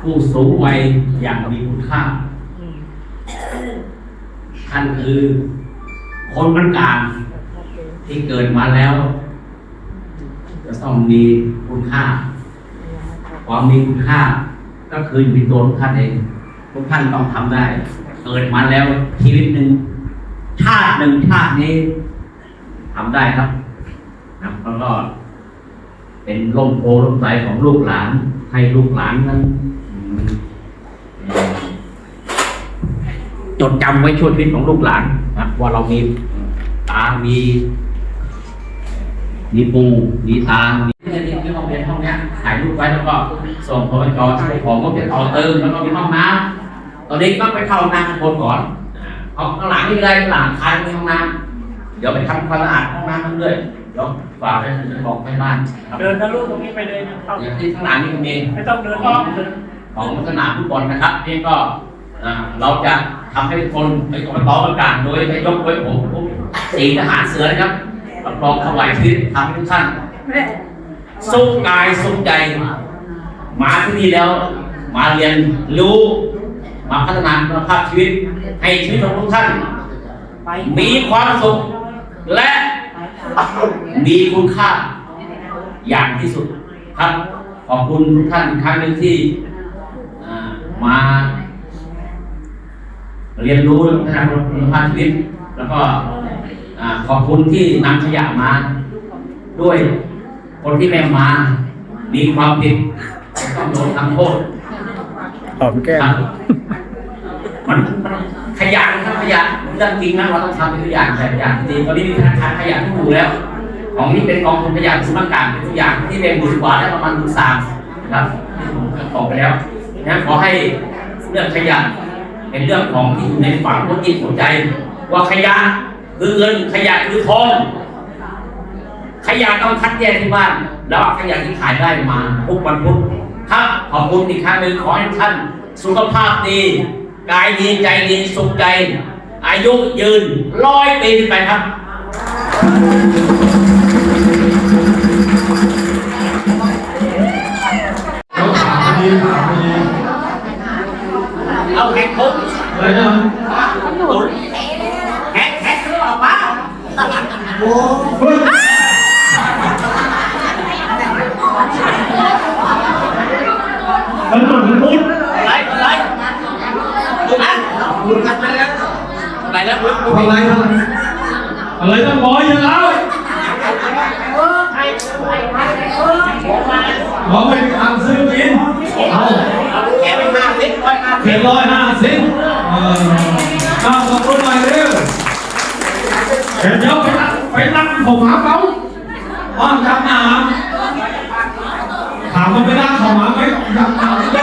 ผู้สูงวัยอย่างมีคุณค่าท่านคือ คนบรรกางที่เกิดมาแล้ว จะต้องมีคุณค่า ความมีคุณค่า ก็คืออยู่ในตัวทุกท่านเองทุกท่านต้องทำได้ เกิดมาแล้วชีวิตหนึ่งชาติหนึ่งชาตินี้ทำได้ครับนะแล้วก็เป็นร่มโพร่มใสของลูกหลาน ให้ลูกหลานนั้นอืมเอ่อ จดจำไว้ช่วยชีวิตของลูกหลานนะว่าเรามีตา มี มีปู มีตา มีที่เรียนที่ห้องเรียนห้องเนี้ยถ่ายรูปไว้แล้วก็ส่งพบจช่วยของก็เป็นต่อเติมแล้วก็มีห้องน้ำตอนนี้ก็ไปเข้าห้องน้ำข้างบนก่อนอ่าเอาข้างหลังนี่เลยข้างหลังคายมีห้องน้ำเดี๋ยวไปทำความสะอาดห้องน้ำนั่นด้วยเดี๋ยวฝากไว้บอกให้บ้านครับเดินทะลุตรงนี้ไปเลยเข้าอย่างที่ข้างหลังนี่ก็มีไม่ต้องเดินอ้อมเดินของสนามฟุตบอลนะครับนี่ก็อ่าเราจะ ทำให้คนไปอบตประกาศโดยนายกไว้ผมสีทหารเสือนะครับรับรองถวายชีวิตทำให้ทุกท่านสุขกายสุขใจ มาที่นี่แล้ว มาเรียนรู้ มาพัฒนาคุณภาพชีวิต ให้ชีวิตของทุกท่าน มีความสุข และมีคุณค่า อย่างที่สุดครับ ขอบคุณทุกท่านครั้งหนึ่งที่มา เรียนรู้และพัฒนาคุณภาพชีวิต แล้วก็ขอบคุณที่นำขยะมา ด้วยคนที่ไม่มา มีความผิดต้องโดนทำโทษหอมแก้มครับมันขยะนะครับขยะเรื่องจริงนะเราต้องทำเป็นตัวอย่างแบบอย่างที่ดีตอนนี้มีธนาคารขยะที่อยู่แล้ว ของนี่เป็นกองทุนขยะสุนทรการเป็นตัวอย่างที่เป็นหมื่นกว่าได้ประมาณหมื่นสามนะครับผมตอบไปแล้วนะขอให้เรื่องขยะ เป็นเรื่องของที่อยู่ในฝังหัวจิตหัวใจ ว่าขยะคือเงินขยะคือทองขยะต้องคัดแยกที่บ้าน แล้วเอาขยะที่ขายได้มาทุกวันพุธครับขอบคุณอีกครั้งหนึ่งขอให้ท่าน สุขภาพดีกายดีใจดีสุขใจ อายุยืนร้อยปีขึ้นไปครับ แขกคุกอะไรนะแขกแขกคือออกมาเฮ้ยมันหนุนพุทธอะไรอะไรดูนะดูกันไปแล้วไปแล้วอะไรอะไรต้องบอกอย่างเราขอไปทำซื้อกินเอา แขกไปห้าสิบร้อยห้า เจ็ สิ ด บ ร้อยห้าสิบ เอาขอบคุณหน่อยเร็วเดี๋ยวไปนั่งไปนั่งผมหาเขาอ้อนจำหนาถามว่าไปนั่งเขาหาไหมจำ